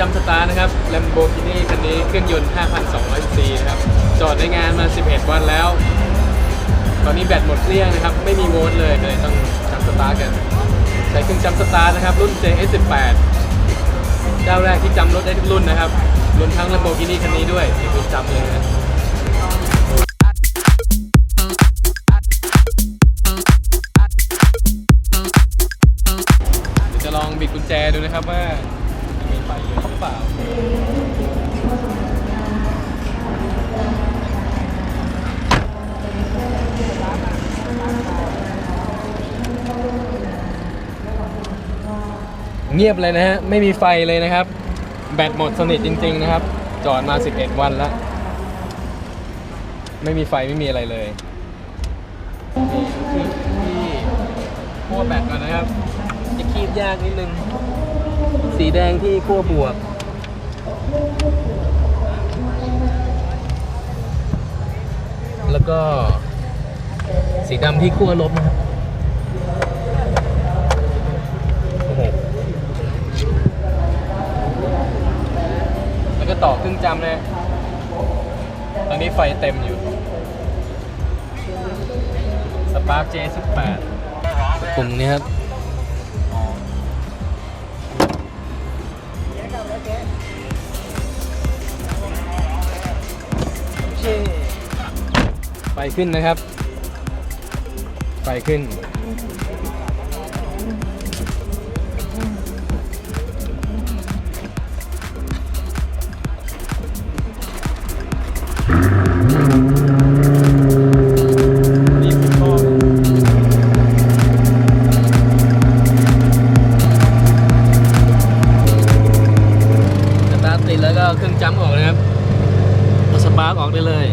จำสตาร์นะครับ Lamborghini คันนี้เครื่องยนต์ 5,200 ซีนะครับ จอดในงานมา 11 วันแล้ว ตอนนี้แบตหมดเกลี้ยงนะครับ ไม่มีโวลต์เลยเลยต้องจัมป์สตาร์กัน ใช้เครื่องจัมป์สตาร์นะครับ รุ่น JS18 เจ้าแรกที่จำรถได้ทุกรุ่นนะครับ รวมทั้ง Lamborghini คันนี้ด้วยที่คุณจำเลยนะเดี๋ยวจะลองบิดกุญแจดูนะครับว่า มีไฟเหลือหรือเปล่าเงียบเลยนะฮะ ไม่มีไฟเลยนะครับ แบตหมดสนิทจริง ๆ นะครับ จอดมา 11 วันแล้ว ไม่มีไฟไม่มีอะไรเลยนี่คือที่ขั้วแบตก่อนนะครับ จะคีบยากนิดนึง สีแดงที่ขั้วบวก แล้วก็สีดำที่ขั้วลบนะครับโอ้โหแล้วก็ต่อครื่งจำนะตอนนี้ไฟเต็มอยู่ สปาร์ค J18 กลุ่มนี้ครับ ขึ้นนะครับ ไฟขึ้นนี่คือท่อสตาร์ทติดแล้วก็เครื่องจัมออกนะครับสปาร์กออกได้เลย